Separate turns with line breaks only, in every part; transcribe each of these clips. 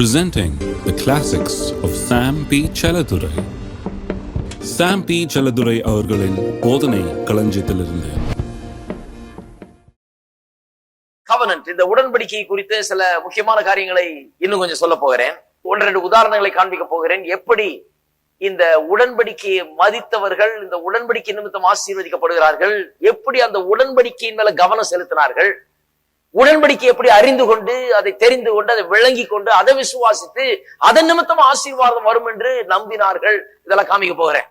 presenting the classics of Sam P. Chaladurai. Sam P Selladurai அவர்களின் போதனை களஞ்சியத்திலிருந்து
covenant இந்த உடன்படிக்கை குறித்து சில முக்கியமான காரியங்களை இன்னும் கொஞ்சம் சொல்ல போகிறேன் ஒன்று ரெண்டு உதாரணங்களை காண்பிக்க போகிறேன் எப்படி இந்த உடன்படிக்கையை மதித்தவர்கள் இந்த உடன்படிக்கை நிமித்தம் ஆசீர்வதிக்கப்படுகிறார்கள் எப்படி அந்த உடன்படிக்கையின் மேல கவனம் செலுத்தினார்கள் உடன்படிக்கை எப்படி அறிந்து கொண்டு அதை தெரிந்து கொண்டு அதை விளங்கி கொண்டு அதை விசுவாசித்து அதன் நிமித்தம் ஆசீர்வாதம் வரும் என்று நம்பினார்கள். இதெல்லாம் காமிக்க போகிறேன்.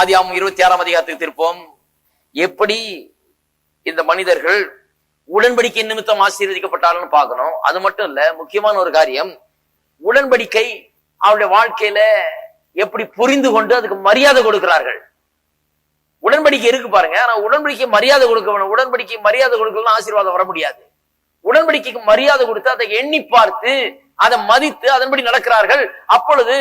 ஆதி ஆமாம் இருபத்தி ஆறாம் அதிகாரத்துக்கு திருப்போம். எப்படி இந்த மனிதர்கள் உடன்படிக்கை நிமித்தம் ஆசீர்வதிக்கப்பட்டார்கள்னு பார்க்கணும். அது மட்டும் இல்ல முக்கியமான ஒரு காரியம் உடன்படிக்கை அவருடைய வாழ்க்கையில எப்படி புரிந்து கொண்டு அதுக்கு மரியாதை கொடுக்கிறார்கள். உடன்படிக்கை இருக்கு பாருங்க. ஆனா உடன்படிக்கை மரியாதை கொடுக்க வேணும். உடன்படிக்கை மரியாதை கொடுக்கலாம் ஆசீர்வாதம் வர முடியாது. உடன்படிக்கைக்கு மரியாதை கொடுத்து அதை எண்ணி பார்த்து அதை மதித்து அதன்படி நடக்கிறார்கள். அப்பொழுது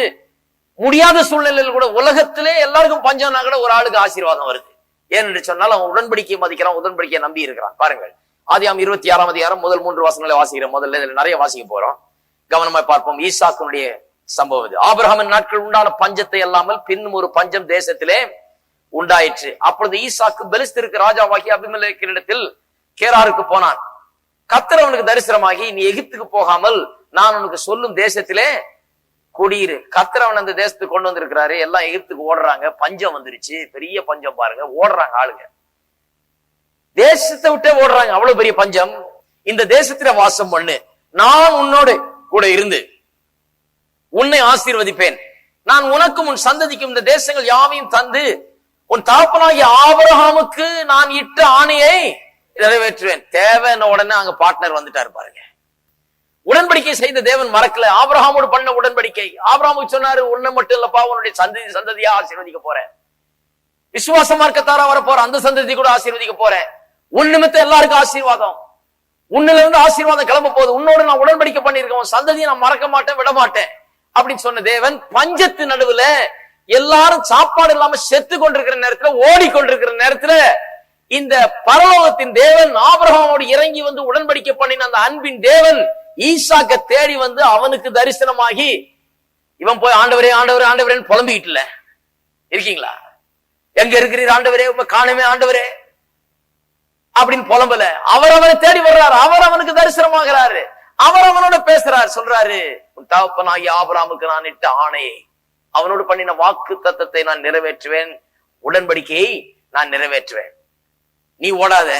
முடியாத சூழ்நிலையில் கூட உலகத்திலே எல்லாருக்கும் பஞ்சம்னா கூட ஒரு ஆளுக்கு ஆசீர்வாதம் வருது. ஏன்னு சொன்னால் அவன் உடன்படிக்கையை மதிக்கிறான் உடன்படிக்கையை நம்பி இருக்கிறான். பாருங்கள். ஆதியாம் இருபத்தி ஆறாம் அதிகாரம் முதல் மூன்று வாசங்களை வாசிக்கிறோம். முதல்ல இதுல நிறைய வாசிக்க போறோம். கவனமா பார்ப்போம். ஈசாக்குனுடைய சம்பவம் இது. ஆபிரகாமின் நாட்கள் உண்டான பஞ்சத்தை அல்லாமல் பின்னும் ஒரு பஞ்சம் தேசத்திலே உண்டாயிற்று. அப்பொழுது ஈசாக்கு பெலிஸ்திற்கு ராஜாவாகி அபிமலேக்கினிடத்தில் கேராருக்கு போனான். கத்தர் அவனுக்கு தரிசனமாகி நீ எகிப்துக்கு போகாமல் நான் உனக்கு சொல்லும் தேசத்திலே குடியிரு. கத்திரவன் அந்த தேசத்துக்கு கொண்டு வந்திருக்கிறாரு. எல்லாம் எகிப்துக்கு ஓடுறாங்க. பஞ்சம் வந்துருச்சு. பெரிய பஞ்சம் பாருங்க. ஓடுறாங்க ஆளுங்க. தேசத்தை விட்டே ஓடுறாங்க. அவ்வளவு பெரிய பஞ்சம். இந்த தேசத்துல வாசம் பண்ணு. நான் உன்னோடு கூட இருந்து உன்னை ஆசீர்வதிப்பேன். நான் உனக்கும் உன் சந்ததிக்கும் இந்த தேசங்கள் யாவையும் தந்து உன் தாப்பனாகிய ஆபரகாமுக்கு நான் இட்ட ஆணையை நிறைவேற்றுவேன். தேவைன்னு உடனே அங்க பார்ட்னர் வந்துட்டாரு பாருங்க. உடன்படிக்கை செய்த தேவன் மறக்கல. ஆபிரஹாமோடு பண்ண உடன்படிக்கை. ஆபிரஹாமுக்கு சொன்னாரு உன்னை மட்டும் இல்லப்பா உன்னுடைய சந்ததி சந்ததியா ஆசீர்வதிக்க போறேன். விசுவாச மார்க்கத்தாரா வர போற அந்த சந்ததி கூட ஆசீர்வதிக்க போறேன். உன் நிமித்தம் எல்லாருக்கும் ஆசீர்வாதம். உன்னில இருந்து ஆசீர்வாதம் கிளம்ப போகுது. உன்னோட நான் உடன்படிக்கை பண்ணிருக்கேன் சந்ததியை நான் மறக்க மாட்டேன் விட மாட்டேன். அப்படின்னு சொன்ன தேவன் பஞ்சத்து நடுவுல எல்லாரும் சாப்பாடு இல்லாம செத்து கொண்டிருக்கிற நேரத்துல ஓடிக்கொண்டிருக்கிற நேரத்துல இந்த பரலோகத்தின் தேவன் ஆபிரகாமோடு இறங்கி வந்து உடன்படிக்கை பண்ணின அந்த அன்பின் தேவன் ஈசாக்க தேடி வந்து அவனுக்கு தரிசனமாகி இவன் போய் ஆண்டவரே ஆண்டவரே ஆண்டவரேன்னு புலம்பிக்கிட்டுல. இல்ல இருக்கீங்களா? எங்க இருக்கிறீர் ஆண்டவரே? உங்க காணுமே ஆண்டவரே. அப்படின்னு புலம்பல. அவர் அவரை தேடி வர்றாரு. அவர் அவனுக்கு தரிசனமாகிறாரு. அவர் அவனோட பேசுறாரு. சொல்றாரு உன் தகப்பனாகி ஆபராமுக்கு நான் இட்ட ஆணையை அவனோடு பண்ணின வாக்கு தத்தத்தை நான் நிறைவேற்றுவேன். உடன்படிக்கையை நான் நிறைவேற்றுவேன். நீ ஓடாத.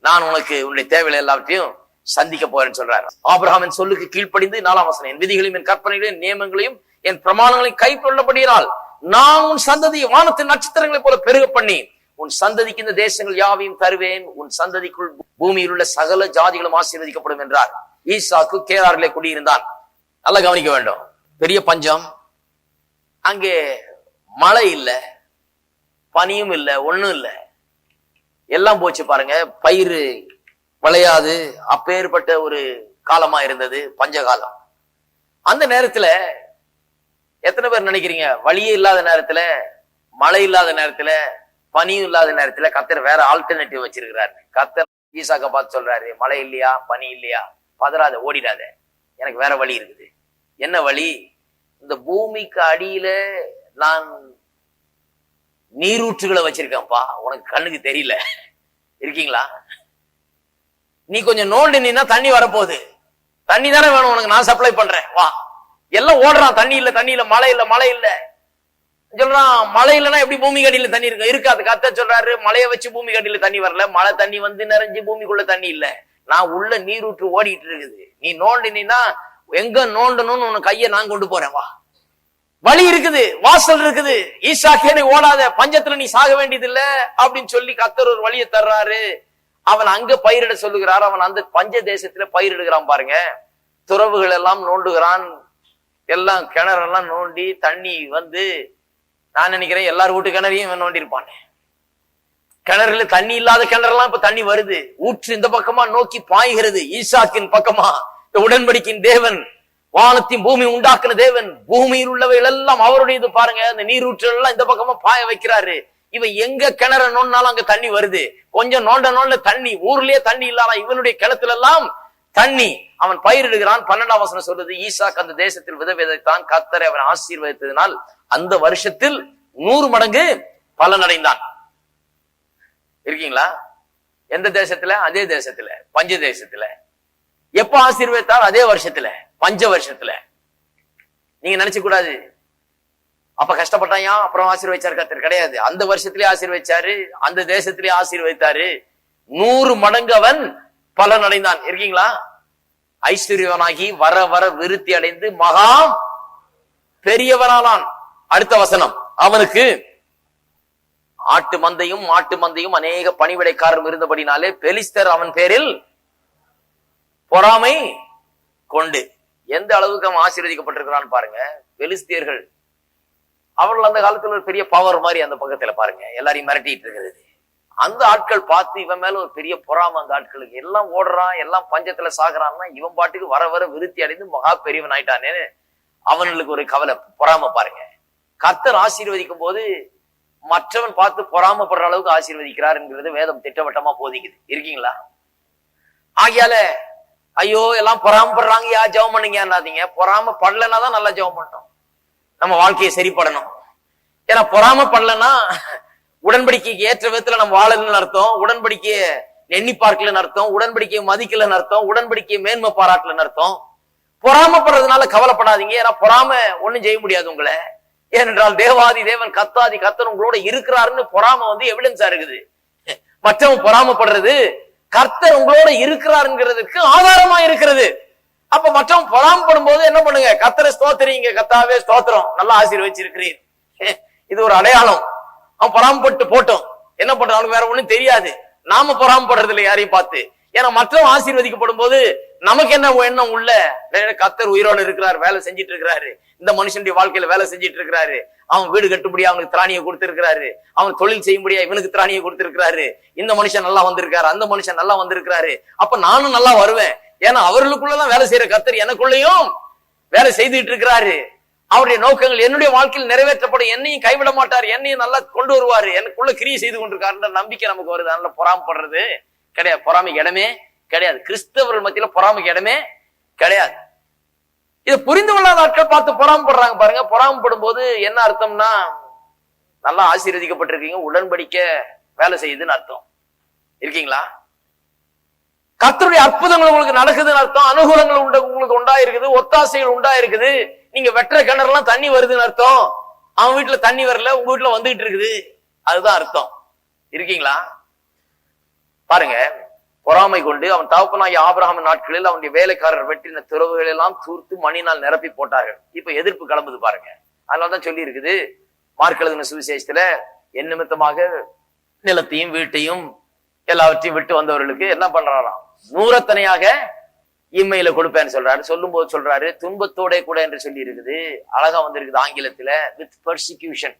நான் உனக்கு உன்னுடைய தேவைகளை எல்லாவற்றையும் சந்திக்க போறேன்னு சொல்றாரு. ஆபிரஹாமின் சொல்லுக்கு கீழ்ப்படிந்து நாலாம் வசனம் என் விதிகளையும் என் கற்பனைகளையும் நியமங்களையும் என் பிரமாணங்களையும் கை கொள்ளப்படுகிறாள் நான் உன் சந்ததியை வானத்தின் நட்சத்திரங்களை போல பெருக பண்ணி உன் சந்ததிக்கு இந்த தேசங்கள் யாவையும் தருவேன். உன் சந்ததிக்குள் பூமியில் உள்ள சகல ஜாதிகளும் ஆசீர்வதிக்கப்படும் என்றார். ஈசாக்கு கேராரிலே குடியிருந்தான். நல்லா கவனிக்க வேண்டும். பெரிய பஞ்சம். அங்கே மழை இல்லை பனியும் இல்லை ஒன்றும் இல்லை. எல்லாம் போச்சு பாருங்க. பயிர் விளையாது. அப்பேற்பட்ட ஒரு காலமா இருந்தது பஞ்சகாலம் அந்த நேரத்துல எத்தனை பேர் நினைக்கிறீங்க? வழியே இல்லாத நேரத்துல மழை இல்லாத நேரத்துல பனியும் இல்லாத நேரத்துல கத்தர் வேற ஆல்டர்னேட்டிவ் வச்சிருக்கிறாரு. கத்தர் ஈசாக்க பார்த்து சொல்றாரு மழை இல்லையா? பனி இல்லையா? பதறாத ஓடிடாத. எனக்கு வேற வழி இருக்குது. என்ன வழி? இந்த பூமிக்கு அடியில நான் நீரூற்றுகளை வச்சிருக்கேன்ப்பா. உனக்கு கண்ணுக்கு தெரியல. இருக்கீங்களா? நீ கொஞ்சம் நோண்டி தண்ணி வரப்போகுது. தண்ணி தானே வேணும் உனக்கு. நான் சப்ளை பண்றேன். வா. எல்லாம் ஓடுறான். தண்ணி இல்ல தண்ணி இல்ல மழை இல்ல மழை இல்ல. சொல்றான் மழை இல்லைன்னா எப்படி பூமி கடியில தண்ணி இருக்கு? இருக்காது. கத்த சொல்றாரு மழையை வச்சு பூமி கடியில தண்ணி வரல. மழை தண்ணி வந்து நிறைஞ்சு பூமிக்குள்ள தண்ணி இல்ல. நான் உள்ள நீரூற்று ஓடிட்டு இருக்குது. நீ நோண்டினா எங்க நோண்டணும்னு உனக்கு கையை நான் கொண்டு போறேன் வா. வழி இருக்குது வாசல் இருக்குது. ஈசாக்கே நீ ஓடாத பஞ்சத்துல நீ சாக வேண்டியது இல்ல அப்படின்னு சொல்லி கத்தர் ஒரு வழியை தர்றாரு. அவன் அங்க பயிரிட சொல்லுகிறார். அவன் அந்த பஞ்ச தேசத்துல பயிரிடுகிறான் பாருங்க. துறவுகள் எல்லாம் நோண்டுகிறான். எல்லாம் கிணறெல்லாம் நோண்டி தண்ணி வந்து நான் நினைக்கிறேன் எல்லார் வீட்டு கிணறையும் இவன் நோண்டி கிணறுல தண்ணி இல்லாத கிணறெல்லாம் இப்ப தண்ணி வருது. ஊற்று இந்த பக்கமா நோக்கி பாய்கிறது. ஈசாக்கின் பக்கமா. இந்த உடன்படிக்கின் தேவன் வானத்தின் பூமி உண்டாக்குன தேவன் பூமியில் உள்ளவைகள் எல்லாம் அவருடையது பாருங்க. அந்த நீரூற்று எல்லாம் இந்த பக்கமா பாய வைக்கிறாரு. இவன் எங்க கிணற நோண்டாலும் அங்க தண்ணி வருது. கொஞ்சம் நோண்ட நோண்ட தண்ணி ஊர்லயே தண்ணி இல்லாம இவனுடைய கிணத்துல எல்லாம் தண்ணி. அவன் பயிரிடுகிறான். பன்னெண்டாம் வசனம் சொல்றது ஈசாக் அந்த தேசத்தில் வித விதைத்தான் கத்தரை அவன் ஆசீர்வதித்ததினால் அந்த வருஷத்தில் நூறு மடங்கு பலனடைந்தான். இருக்கீங்களா? எந்த தேசத்துல? அதே தேசத்துல பஞ்ச தேசத்துல. எப்ப ஆசீர்வதித்தார் அதே வருஷத்துல பஞ்ச வருஷத்துல. நீங்க நினைச்ச கூடாது. அப்ப கஷ்டப்பட்டாயா அப்புறம் ஆசீர்வதிச்சார் கத்தர் கிடையாது. அந்த வருஷத்திலே ஆசீர்வதிச்சாரு அந்த தேசத்திலே ஆசீர்வதித்தாரு. நூறு மடங்கு அவன் பலன் அடைந்தான் இருக்கீங்களா? ஐஸ்வர்யவனாகி வர வர விருத்தி அடைந்து மகா பெரியவனானான். அடுத்த வசனம். அவனுக்கு ஆட்டு மந்தையும் மாட்டு மந்தையும் அநேக பணிவிடைக்காரரும் இருந்தபடினாலே பெலிஸ்தர் அவன் பேரில் பொறாமை கொண்டு எந்த அளவுக்கு அவன் ஆசீர்வதிக்கப்பட்டிருக்கிறான்னு பாருங்க பெலிஸ்தியர்கள். அவர்கள் அந்த காலத்துல ஒரு பெரிய பவர் மாதிரி அந்த பக்கத்துல பாருங்க எல்லாரையும் மிரட்டிட்டு இருக்கிறது அந்த ஆட்கள் பார்த்து இவன் மேல ஒரு பெரிய பொறாம அந்த ஆட்களுக்கு. எல்லாம் ஓடுறான் எல்லாம் பஞ்சத்துல சாகுறான்னா இவன் பாட்டுக்கு வர வர விருத்தி அடைந்து மகா பெரியவன் ஆயிட்டானே அவனுக்கு ஒரு கவலை பொறாம பாருங்க. கர்த்தர் ஆசீர்வதிக்கும் போது மற்றவன் பார்த்து பொறாமப்படுற அளவுக்கு ஆசீர்வதிக்கிறார் என்கிறது வேதம் திட்டவட்டமா போதிக்குது. இருக்கீங்களா? ஆகையால ஐயோ எல்லாம் பொறாமப்படுறாங்க யா ஜெபம் பண்ணுங்க பொறாம படலைன்னா தான் நல்லா ஜெபம் பண்ணோம் நம்ம வாழ்க்கையை சரிப்படணும் ஏன்னா பொறாம பண்ணலன்னா உடன்படிக்கைக்கு ஏற்ற விதத்துல நம்ம வாழலன்னு அர்த்தம் உடன்படிக்கையை எண்ணி பார்க்கலன்னு அர்த்தம் உடன்படிக்கையை மதிக்கலன்னு அர்த்தம் உடன்படிக்கையை மேன்மை பாராட்டலன்னு அர்த்தம். பொறாமப்படுறதுனால கவலைப்படாதீங்க. ஏன்னா பொறாம ஒன்றும் செய்ய முடியாது உங்களை. ஏனென்றால் தேவாதி தேவன் கத்தாதி கத்தன் உங்களோட இருக்கிறாருன்னு பொறாம வந்து எவிடன்ஸா இருக்குது. மற்றவன் பொறாமப்படுறது கர்த்தர் உங்களோட இருக்கிறாருங்கிறதுக்கு ஆதாரமா இருக்கிறது. அப்ப மற்றவன் பொறாமப்படும் போது என்ன பண்ணுங்க? கத்தரை ஸ்தோத்திரீங்க கத்தாவே ஸ்தோத்திரம். நல்லா ஆசீர்வச்சிருக்கிறீர். இது ஒரு அடையாளம். அவன் பொறாமப்பட்டு போட்டோம். என்ன பண்றான் அவனுக்கு வேற ஒண்ணும் தெரியாது. நாம பொறாமப்படுறது இல்லை யாரையும் பார்த்து. ஏன்னா மற்றவன் ஆசீர்வதிக்கப்படும் போது நமக்கு என்ன எண்ணம் உள்ள? கத்தர் உயிரோடு இருக்கிறார் வேலை செஞ்சிட்டு இருக்கிறாரு. இந்த மனுஷனுடைய வாழ்க்கையில வேலை செஞ்சிட்டு இருக்கிறாரு. அவன் வீடு கட்டும்படியா அவனுக்கு திராணியை கொடுத்திருக்கிறாரு. அவன் தொழில் செய்யும்படியா இவனுக்கு திராணியை கொடுத்திருக்கிறாரு. இந்த மனுஷன் நல்லா வந்திருக்காரு அந்த மனுஷன் நல்லா வந்திருக்கிறாரு. அப்ப நானும் நல்லா வருவேன். ஏன்னா அவர்களுக்குள்ளதான் வேலை செய்யற கத்தர் எனக்குள்ளேயும் வேலை செய்துட்டு இருக்கிறாரு. அவருடைய நோக்கங்கள் என்னுடைய வாழ்க்கையில் நிறைவேற்றப்படும். என்னையும் கைவிட மாட்டார். என்னையும் நல்லா கொண்டு வருவாரு. எனக்குள்ள கிரியை செய்து கொண்டிருக்காருன்ற நம்பிக்கை நமக்கு வருது. அதனால பொறாமப்படுறது கிடையாது. பொறாமைக்கு இடமே கிடையாது. கிறிஸ்தவர்கள் மத்தியில பொறாமைக்கு இடமே கிடையாது. இதை புரிந்து கொள்ளாத ஆட்கள் பார்த்து பொறாமப்படுறாங்க பாருங்க. பொறாமப்படும் போது என்ன அர்த்தம்னா நல்லா ஆசீர்வதிக்கப்பட்டிருக்கீங்க உடன்படிக்க வேலை செய்யுதுன்னு அர்த்தம். இருக்கீங்களா? கத்தருடைய அற்புதங்கள் உங்களுக்கு நடக்குதுன்னு அர்த்தம். அனுகூலங்கள் உண்டு உங்களுக்கு உண்டா இருக்குது ஒத்தாசைகள் உண்டா இருக்குது நீங்க வெட்டுற கிணறுலாம் தண்ணி வருதுன்னு அர்த்தம். அவன் வீட்டுல தண்ணி வரல உங்க வீட்டுல வந்துகிட்டு இருக்குது. அதுதான் அர்த்தம். இருக்கீங்களா? பாருங்க. பொறாமை கொண்டு அவன் தகப்பனாகிய ஆபிரகாம் நாட்களில் அவனுடைய வேலைக்காரர் வெட்டின துறவுகள் எல்லாம் தூர்த்து மணினால் நிரப்பி போட்டார்கள். இப்ப எதிர்ப்பு கிளம்புது பாருங்க. அதனாலதான் சொல்லி இருக்குது மார்க்கெழுதின சுவிசேஷத்துல என் நிமித்தமாக நிலத்தையும் வீட்டையும் எல்லாவற்றையும் விட்டு வந்தவர்களுக்கு என்ன பண்றாராம்? நூறத்தனையாக இம்மையில கொடுப்பேன்னு சொல்றாரு. சொல்லும் போது சொல்றாரு துன்பத்தோட கூட என்று சொல்லி இருக்குது அழகா வந்திருக்குது ஆங்கிலத்துல வித் பர்சிக்யூஷன்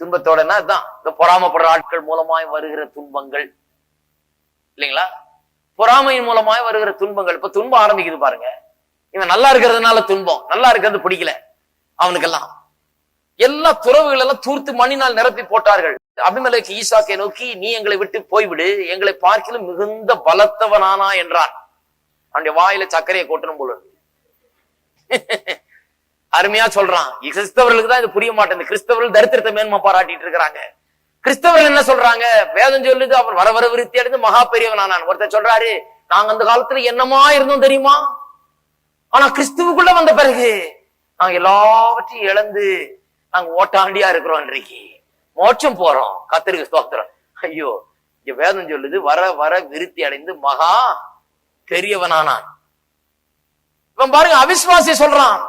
துன்பத்தோடனா அதுதான் இந்த பொறாமப்படுற ஆட்கள் மூலமாய் வருகிற துன்பங்கள். இல்லைங்களா? பொறாமையின் மூலமாய் வருகிற துன்பங்கள். இப்ப துன்பம் ஆரம்பிக்குது பாருங்க. இவன் நல்லா இருக்கிறதுனால துன்பம். நல்லா இருக்கிறது பிடிக்கல. அவனுக்கெல்லாம். எல்லா துறவுகள் எல்லாம் தூர்த்து மண்ணினால் நிரப்பி போட்டார்கள். அபிமலைக்கு ஈசாக்கை நோக்கி நீ எங்களை விட்டு போய்விடு. எங்களை பார்க்கிலும் மிகுந்த பலத்தவனானா என்றான். அவனுடைய வாயில சர்க்கரையை கொட்டணும் போல அருமையா சொல்றான். கிறிஸ்தவர்களுக்கு தான் இது புரிய மாட்டேங்குது. கிறிஸ்தவர்கள் தரித்திரத்தை மேன்மை பாராட்டிட்டு இருக்கிறாங்க. கிறிஸ்தவர்கள் என்ன சொல்றாங்க? வேதம் சொல்லுது அவன் வர வர விருத்தி அடைந்து மகா பெரியவனானான் ஒருத்தர் சொல்றாரு நாங்க அந்த காலத்துல என்னமா இருந்தோம் தெரியுமா? ஆனா கிறிஸ்துவுக்குள்ள வந்த பிறகு நாங்க எல்லாவற்றையும் இழந்து நாங்க ஓட்டாண்டியா இருக்கிறோம் இன்றைக்கு. மோட்சம் போறோம். கத்திரிக்கு ஸ்தோத்திரம். ஐயோ இங்க வேதம் சொல்லுது வர வர விருத்தி அடைந்து மகா பெரியவனானான் இவன் பாருங்க அவிஸ்வாசி சொல்றான்.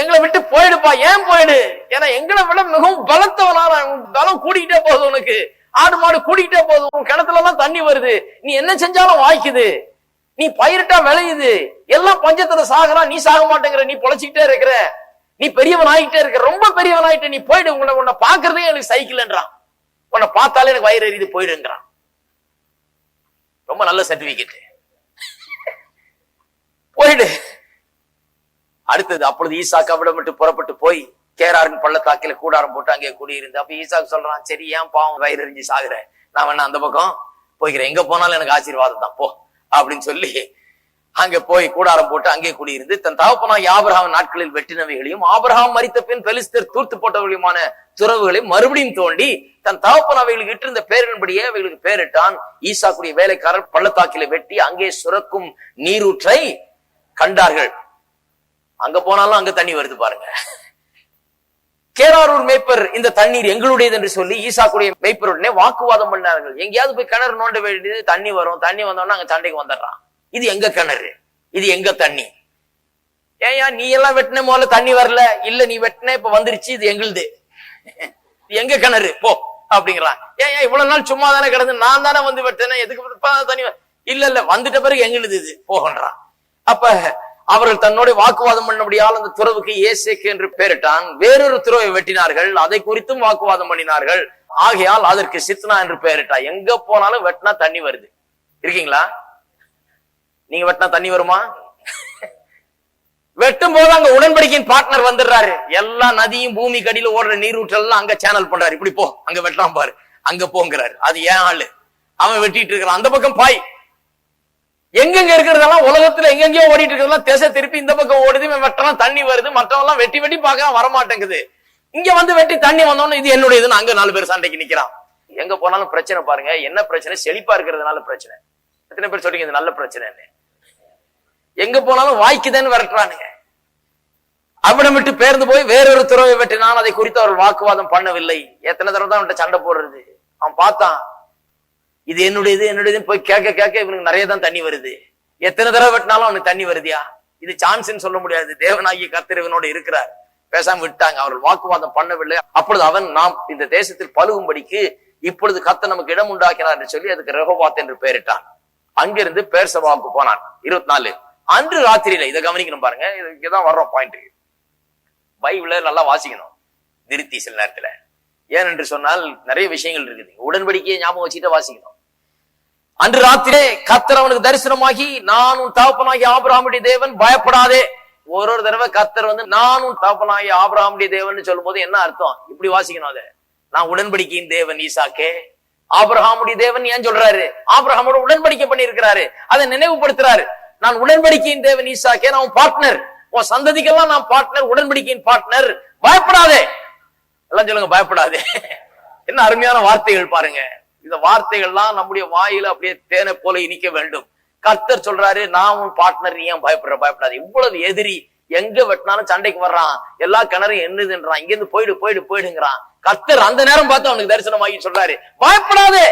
எங்களை விட்டு போயிடுப்பா ஏன் போயிடு? ஏன்னா எங்களை விட மிகவும் பலத்தவனான பலம் கூடிக்கிட்டே போகுது உனக்கு. ஆடு மாடு கூடிக்கிட்டே போகுது. உன் கிணத்துல எல்லாம் தண்ணி வருது. நீ என்ன செஞ்சாலும் வாய்க்குது. நீ பயிரிட்டா விளையுது. எல்லாம் பஞ்சத்துல சாகுறா. நீ சாக மாட்டேங்கிற. நீ பொழைச்சிக்கிட்டே இருக்கிற. நீ பெரியவன் ஆகிட்டே இருக்க ரொம்ப பெரியவன் ஆகிட்ட நீ போயிடு. உன்னை உன்னை பாக்குறதே எனக்கு சைக்கிள்ன்றான் உன்னை பார்த்தாலே எனக்கு வயிறு எரியுது போயிடுன்றான் ரொம்ப நல்ல சர்டிபிகேட் போயிடு. அடுத்தது அப்பொழுது ஈசாக்கா விடப்பட்டு புறப்பட்டு போய் கேராரின் பள்ளத்தாக்கில கூடாரம் போட்டு அங்கே குடியிருந்து அப்ப ஈசாக்கு சொல்றான் சரி ஏன் பாவம் வயிறு சாகுறேன் நான் வேணா அந்த பக்கம் போய்க்கிறேன். எங்க போனாலும் எனக்கு ஆசீர்வாதம் தான் போ. அப்படின்னு சொல்லி அங்க போய் கூடாரம் போட்டு அங்கே குடியிருந்து தன் தகப்பனா ஆபிரகாம் நாட்களில் வெட்டினவைகளையும் ஆபிரகாம் மறித்த பின் பெலிஸ்தர் தூர்த்து போட்டவர்களுமான துறவுகளை மறுபடியும் தோண்டி தன் தகப்பன் அவைகளுக்கு இட்டிருந்த பேரின்படியே அவைகளுக்கு பேரிட்டான். ஈசாக்குடைய வேலைக்காரர் பள்ளத்தாக்கில வெட்டி அங்கே சுரக்கும் நீரூற்றை கண்டார்கள். அங்க போனாலும் அங்க தண்ணி வருது பாருங்க. கேராரூர் மேய்ப்பர் இந்த தண்ணீர் எங்களுடையது என்று சொல்லி ஈசாக்குடைய மேய்ப்பருடனே வாக்குவாதம் பண்ணார்கள். எங்கேயாவது போய் கிணறு நோண்ட வேண்டியது தண்ணி வரும். தண்ணி வந்தோம்னா அங்க சண்டைக்கு வந்துடுறான். இது எங்க கிணறு? இது எங்க தண்ணி? ஏயா நீ எல்லாம் வெட்டின முதல்ல தண்ணி வரல. இல்ல நீ வெட்டின இப்ப வந்துருச்சு. இது எங்களுது. எங்க கிணறு? போ அப்படிங்கிறான். ஏன் ஏன் இவ்வளவு நாள் சும்மா தானே கிடந்து நான் தானே வந்து வெட்டினேன். எதுக்கு தண்ணி இல்ல இல்ல வந்துட்ட பிறகு எங்களுது இது. போகன்றான். அப்ப அவர்கள் தன்னோட வாக்குவாதம் பண்ணபடியால் அந்த துறவுக்கு ஏசேக்கு என்று பெயரிட்டான். வேறொரு துறவை வெட்டினார்கள். அதை குறித்தும் வாக்குவாதம் பண்ணினார்கள். ஆகையால் அதற்கு சித்னா என்று பெயரிட்டா எங்க போனாலும் வெட்டினா தண்ணி வருது. இருக்கீங்களா? நீங்க வெட்டினா தண்ணி வருமா? வெட்டும் போது அங்க உடன்படிக்கையின் பார்ட்னர் வந்துடுறாரு. எல்லா நதியும் பூமி கடியில ஓடுற நீரூற்றெல்லாம் அங்க சேனல் பண்றாரு. இப்படி போ. அங்க வெட்டலாம் பாரு. அங்க போங்கிறாரு. அது ஏன் ஆளு? அவன் வெட்டிட்டு இருக்கிறான். அந்த பக்கம் பாய். எங்கெங்க இருக்கிறதெல்லாம் உலகத்துல எங்கெங்கயோ ஓடிட்டு இருக்கிறதெல்லாம் திசை திருப்பி இந்த பக்கம் ஓடுது வெட்டலாம் தண்ணி வருது மற்றவெல்லாம் வெட்டி வெட்டி பார்க்கறான் வரமாட்டேங்குது. இங்க வந்து வெட்டி தண்ணி வந்தோன்னு இது என்னுடையதுன்னு அங்க நாலு பேர் சண்டைக்கு நிக்கிறான். எங்க போனாலும் பிரச்சனை பாருங்க என்ன பிரச்சனை? செழிப்பா இருக்கிறதுனால பிரச்சனை. எத்தனை பேர் சொல்றீங்க இது நல்ல பிரச்சனைன்னு. எங்க போனாலும் வாய்க்குதேன்னு விரட்டுறானுங்க. அவனை விட்டு பேர்ந்து போய் வேறொரு துறவை வெட்டினான் அதை குறித்து அவர் வாக்குவாதம் பண்ணவில்லை. எத்தனை தடவை தான் அவன்கிட்ட சண்டை போடுறது? அவன் பார்த்தான். இது என்னுடையது என்னுடையதுன்னு போய் கேட்க கேட்க இவனுக்கு நிறைய தான் தண்ணி வருது. எத்தனை தடவை வெட்டினாலும் அவனுக்கு தண்ணி வருதியா? இது சான்ஸ்ன்னு சொல்ல முடியாது. தேவனாகிய கர்த்தர் இவனோட இருக்கிறார். பேசாம விட்டாங்க. அவர்கள் வாக்குவாதம் பண்ணவில்லை. அப்பொழுது அவன் நாம் இந்த தேசத்தில் பழுகும்படிக்கு இப்பொழுது கத்த நமக்கு இடம் உண்டாக்கினார் என்று சொல்லி அதுக்கு ரெகோபாத் என்று பெயரிட்டான். அங்கிருந்து பேர்சபாவுக்கு போனான். இருபத்தி நாலு அன்று ராத்திரியில இதை கவனிக்கணும் பாருங்க. இதுக்கு தான் வர்றோம் பாயிண்ட் பைபிள நல்லா வாசிக்கணும். திருத்தி சில நேரத்துல. ஏன் என்று சொன்னால் நிறைய விஷயங்கள் இருக்குது. உடன்படிக்கையை ஞாபகம் வச்சுட்டு வாசிக்கணும். அன்று ராத்திரே கத்தர் அவனுக்கு தரிசனமாகி நான் உன் தகப்பனாகி ஆபிரகாமுடைய தேவன் பயப்படாதே. ஒரு ஒரு தடவை கத்தர் வந்து நான் உன் தகப்பனாகி தேவன் சொல்லும் போது என்ன அர்த்தம்? இப்படி வாசிக்கணும் அதை. நான் உடன்படிக்கையின் தேவன் ஈசாக்கே. ஆபிரஹாமுடைய தேவன் ஏன் சொல்றாரு? ஆபிரஹாமோட உடன்படிக்கை பண்ணி இருக்கிறாரு அதை நினைவுபடுத்துறாரு. நான் உடன்படிக்கையின் தேவன் ஈசாக்கே நான் உன் பார்ட்னர் உன் சந்ததிக்கெல்லாம் நான் பார்ட்னர் உடன்படிக்கையின் பார்ட்னர் பயப்படாதே. எல்லாம் சொல்லுங்க பயப்படாதே. என்ன அருமையான வார்த்தைகள் பாருங்க. இந்த வார்த்தைகள்லாம் நம்முடைய வாயில அப்படியே தேனை போல இனிக்க வேண்டும். கர்த்தர் சொல்றாரு நான் உன் பார்ட்னர் நீ ஏன் பயப்படுற? பயப்படாது. இவ்வளவு எதிரி எங்க வெட்டினாலும் சண்டைக்கு வர்றான். எல்லா கிணறும் என்னதுன்றான். இங்க இருந்து போயிடு போயிடு போயிடுங்கிறான். கர்த்தர் அந்த நேரம் பார்த்து அவனுக்கு தரிசனமாகி சொல்றாரு. பயப்படாதே.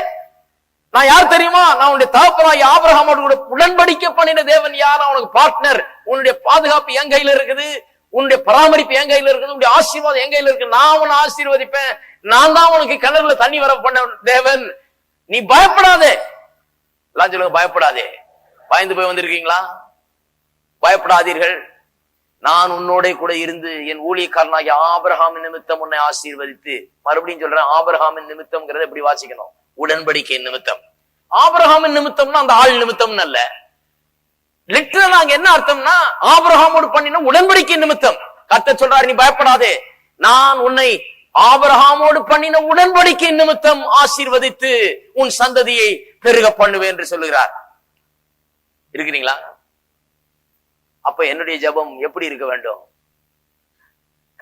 நான் யார் தெரியுமா? நான் உன்னுடைய தகப்பனாய் ஆபிரகாமோடு கூட உடன்படிக்கை பண்ணின தேவன் யார்? அவனுக்கு பார்ட்னர் உன்னுடைய பாதுகாப்பு என் கையில இருக்குது. உன்னுடைய பராமரிப்பு என் கையில இருக்குது உன்னுடைய ஆசீர்வாதம் என் கையில இருக்கு. நான் உன்னை ஆசீர்வதிப்பேன். நான் தான் உனக்கு கிணறுல தண்ணி வர பண்ண தேவன். நீ பயப்படாதே. எல்லாம் சொல்லுங்க பயப்படாதே. பயந்து போய் வந்திருக்கீங்களா? பயப்படாதீர்கள். நான் உன்னோட கூட இருந்து என் ஊழியக்காரனாகிய ஆபிரகாமின் நிமித்தம் உன்னை ஆசீர்வதித்து மறுபடியும் சொல்றேன் ஆபிரகாமின் நிமித்தம்ங்கிறத எப்படி வாசிக்கணும்? உடன்படிக்கை நிமித்தம். ஆபிரகாமின் நிமித்தம்னா அந்த ஆள் நிமித்தம்னு அல்ல. லிட்டரல் அங்க என்ன அர்த்தம்னா ஆபரகாமோடு பண்ணின உடன்படிக்கை நிமித்தம். கத்த சொல்றாரு நீ பயப்படாதே. நான் உன்னை ஆபரகாமோடு பண்ணின உடன்படிக்கை நிமித்தம் ஆசீர்வதித்து உன் சந்ததியை பெருக பண்ணுவேன் என்று சொல்லுகிறார். இருக்கிறீங்களா? அப்ப என்னுடைய ஜெபம் எப்படி இருக்க வேண்டும்?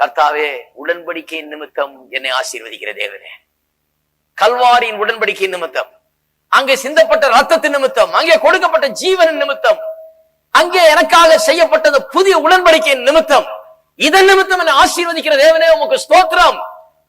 கர்த்தாவே உடன்படிக்கை நிமித்தம் என்னை ஆசீர்வதிக்கிற தேவனே. கல்வாரியின் உடன்படிக்கை நிமித்தம் அங்கே சிந்தப்பட்ட ரத்தத்தின் நிமித்தம் அங்கே கொடுக்கப்பட்ட ஜீவனின் நிமித்தம் அங்கே எனக்காக செய்யப்பட்ட அந்த புதிய உடன்படிக்கையின் நிமித்தம். இதன் நிமித்தம் என்னை ஆசீர்வதிக்கிற தேவனே உமக்கு ஸ்தோத்திரம்.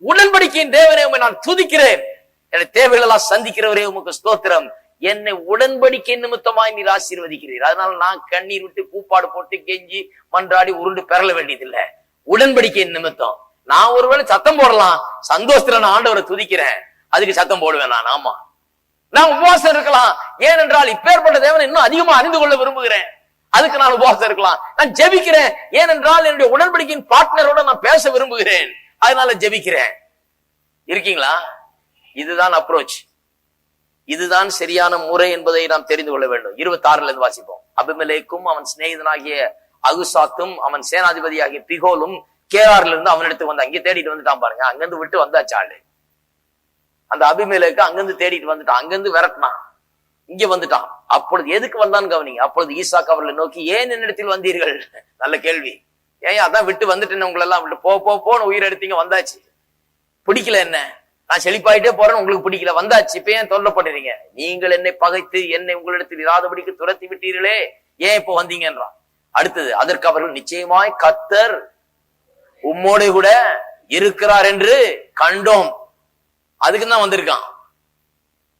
உடன்படிக்கையின் தேவனே உம்மை நான் துதிக்கிறேன். என் தேவைகள் எல்லாம் சந்திக்கிறவரே உமக்கு ஸ்தோத்திரம். என்னை உடன்படிக்கை நிமித்தமாய் நீர் ஆசீர்வதிக்கிறீர். அதனால நான் கண்ணீர் விட்டு கூப்பாடு போட்டு கெஞ்சி மன்றாடி உருண்டு பெறல வேண்டியதில்லை. உடன்படிக்கையின் நிமித்தம். நான் ஒருவேளை சத்தம் போடலாம். சந்தோஷத்துல நான் ஆண்டவரை துதிக்கிறேன். அதுக்கு சத்தம் போடுவேன் நான். ஆமா. நான் உபவாசம் இருக்கலாம். ஏனென்றால் இப்பேற்பட்ட தேவனை இன்னும் அதிகமா அறிந்து கொள்ள விரும்புகிறேன். அதுக்கு நான் உபவாசம் இருக்கலாம். நான் ஜெபிக்கிறேன். ஏனென்றால் என்னுடைய உடன்படிக்கையின் பார்ட்னரோட நான் பேச விரும்புகிறேன். அதனால ஜெபிக்கிறேன். இருக்கீங்களா? இதுதான் அப்ரோச் இதுதான் சரியான முறை என்பதை நாம் தெரிந்து கொள்ள வேண்டும். இருபத்தி ஆறுல இருந்து வாசிப்போம். அபிமலேக்கும் அவன் சிநேகிதனாகிய அகுசாத்தும் அவன் சேனாதிபதியாகிய பிகோலும் கேஆர்ல இருந்து அவனிடத்துக்கு வந்து அங்கே தேடிட்டு வந்துட்டான் பாருங்க. அங்கிருந்து விட்டு வந்தாச்சு ஆளு. அந்த அபிமேலுக்கு அங்கிருந்து தேடிட்டு வந்துட்டான். அங்கிருந்து விரட்டினான். இங்க வந்துட்டான். அப்பொழுது எதுக்கு வந்தான்னு கவனிங்க? அப்பொழுது ஈசாக் அவர்களை நோக்கி ஏன் என்னிடத்தில் வந்தீர்கள்? நல்ல கேள்வி. ஏன் அதான் விட்டு வந்துட்டேன் உங்களை எல்லாம் விட்டு போ போ போன்னு உயிர் எடுத்தீங்க வந்தாச்சு. பிடிக்கல என்ன? நான் செழிப்பாயிட்டே போறேன்னு உங்களுக்கு பிடிக்கல வந்தாச்சு. இப்ப ஏன் தொல்லப்படுறீங்க? நீங்கள் என்னை பகைத்து என்னை உங்களிடத்தில் இராதபடிக்கு துரத்தி விட்டீர்களே. ஏன் இப்போ வந்தீங்கன்றான். அடுத்தது அதற்கு அவர்கள் நிச்சயமாய் கத்தர் உம்மோடு கூட இருக்கிறார் என்று கண்டோம். அதுக்கு தான் வந்திருக்கான்.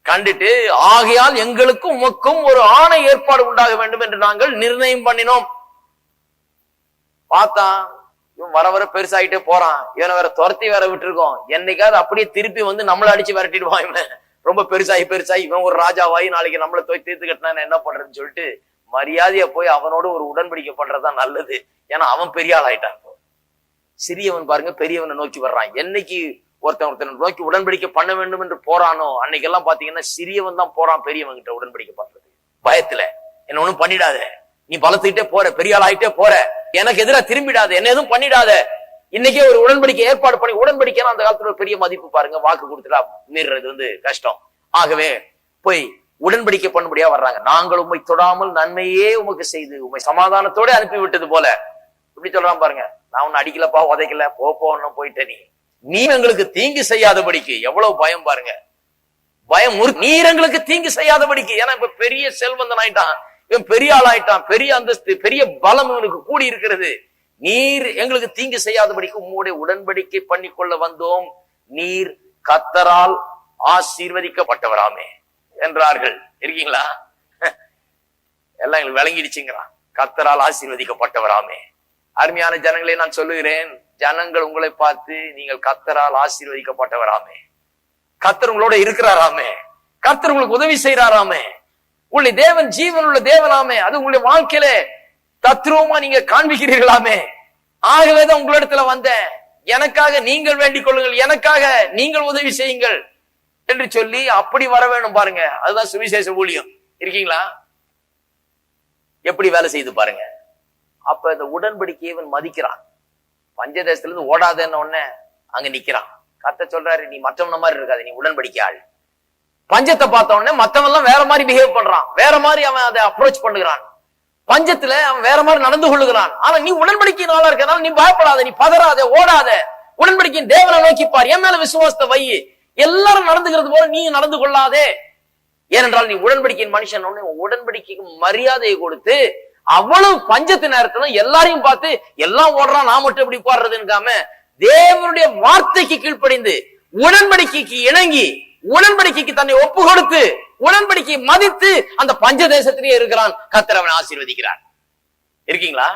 கண்டுட்டு ஆகையால் எங்களுக்கும் உமக்கும் ஒரு ஆணை ஏற்பாடு உண்டாக வேண்டும் என்று நாங்கள் நிர்ணயம் பண்ணினோம். பார்த்தான் இவன் வர வர பெருசாயிட்டே போறான். இவனை வேற துரத்தி வேற விட்டுருக்கோம். என்னைக்காவது அப்படியே திருப்பி வந்து நம்மள அடிச்சு விரட்டிடுவான் இவன். ரொம்ப பெருசாகி பெருசாகி இவன் ஒரு ராஜாவாயி நாளைக்கு நம்மள போய் தீர்த்து கட்டினா என்ன பண்றதுன்னு சொல்லிட்டு மரியாதையா போய் அவனோட ஒரு உடன்படிக்கை பண்றதுதான் நல்லது. ஏன்னா அவன் பெரிய ஆள் ஆயிட்டான் சிறியவன் பாருங்க பெரியவனை நோக்கி வர்றான். என்னைக்கு ஒருத்தன் ஒருத்தன் நோக்கி உடன்படிக்கை பண்ண வேண்டும் என்று போறானோ அன்னைக்கெல்லாம் பாத்தீங்கன்னா சிறியவன் தான் போறான் பெரியவன் கிட்ட உடன்படிக்கை பண்றது. பயத்துல. என்ன ஒண்ணும் பண்ணிடாத. நீ பலத்துக்கிட்டே போற பெரிய ஆள் ஆகிட்டே போற. எனக்கு எதிராக திரும்பிடாத என்ன எதுவும் பண்ணிடாத. இன்னைக்கே ஒரு உடன்படிக்கை ஏற்பாடு பண்ணி உடன்படிக்கைனா அந்த காலத்துல ஒரு பெரிய மதிப்பு பாருங்க வாக்கு கொடுத்துட்டா மீறுறது வந்து கஷ்டம். ஆகவே போய் உடன்படிக்கை பண்ணும்படியா வர்றாங்க. நாங்கள் உண்மை தொடாமல் நன்மையே உமக்கு செய்து உண்மை சமாதானத்தோட அனுப்பி விட்டது போல. இப்படி சொல்றான் பாருங்க. நான் உன்னை அடிக்கலப்பா உதைக்கல. போ போன்னு போயிட்டே நீ. நீ எங்களுக்கு தீங்கு செய்யாதபடிக்கு. எவ்வளவு பயம் பாருங்க. பயம் முறு- நீர் எங்களுக்கு தீங்கு செய்யாதபடிக்கு. ஏன்னா இப்ப பெரிய செல்வந்தன் ஆயிட்டான். இவன் பெரிய ஆள் ஆயிட்டான். பெரிய அந்தஸ்து பெரிய பலம் இவனுக்கு கூடி இருக்கிறது. நீர் எங்களுக்கு தீங்கு செய்யாதபடிக்கு உம்முடைய உடன்படிக்கை பண்ணிக்கொள்ள வந்தோம். நீர் கத்தரால் ஆசீர்வதிக்கப்பட்டவராமே என்றார்கள். இருக்கீங்களா? எல்லாம் எங்களுக்கு விளங்கிடுச்சுங்கிறான். கத்தரால் ஆசீர்வதிக்கப்பட்டவராமே. அருமையான ஜனங்களை நான் சொல்லுகிறேன். ஜனங்கள் உங்களை பார்த்து நீங்கள் கத்தரால் ஆசீர்வதிக்கப்பட்டவராமே. கத்தர் உங்களோட இருக்கிறாராமே. கத்தர் உங்களுக்கு உதவி செய்யறாராமே உங்களுடைய தேவன் ஜீவன் உள்ள தேவனாமே. அது உங்களுடைய வாழ்க்கையில தத்ரூபமா நீங்க காண்பிக்கிறீர்களாமே. ஆகவேதான் உங்களிடத்துல வந்தேன். எனக்காக நீங்கள் வேண்டிக் கொள்ளுங்கள். எனக்காக நீங்கள் உதவி செய்யுங்கள் என்று சொல்லி அப்படி வர வேணும் பாருங்க. அதுதான் சுவிசேஷ ஊழியம். இருக்கீங்களா? எப்படி வேலை செய்து பாருங்க. அப்ப இந்த உடன்படிக்கையை இவன் மதிக்கிறான். பஞ்சதேசத்துல இருந்து ஓடாதன்னு உடனே அங்க நிக்கிறான். கத்த சொல்றாரு நீ மற்றவன மாதிரி இருக்காது நீ உடன்படிக்கை ஆள். பஞ்சத்தை பார்த்த உடனே மத்தவன் எல்லாம் வேற மாதிரி பிஹேவ் பண்றான். வேற மாதிரி அவன் அதை அப்ரோச் பண்ணுகிறான். பஞ்சத்துல அவன் வேற மாதிரி நடந்து கொள்ளுகிறான். ஆனா நீ உடன்படிக்கை நாளா இருக்கனால நீ பயப்படாத நீ பதறாத ஓடாத. உடன்படிக்கையின் தேவனை நோக்கி பார். என் மேல விசுவாசத்தை வை. எல்லாரும் நடந்துகிறது போல நீ நடந்து கொள்ளாதே. ஏனென்றால் நீ உடன்படிக்கையின் மனுஷன். உடனே உடன்படிக்கைக்கு மரியாதையை கொடுத்து அவ்வளவு பஞ்சத்து நேரத்துல எல்லாரையும் பார்த்து எல்லாம் ஓடுறான் நான் மட்டும் எப்படி உட்கார்றதுன்னுக்காம தேவனுடைய வார்த்தைக்கு கீழ்ப்படிந்து உடன்படிக்கைக்கு இணங்கி உடன்படிக்கைக்கு தன்னை ஒப்பு கொடுத்து உடன்படிக்கை மதித்து அந்த பஞ்ச தேசத்திலேயே இருக்கிறான் கத்திரவன் ஆசீர்வதிக்கிறான் இருக்கீங்களா?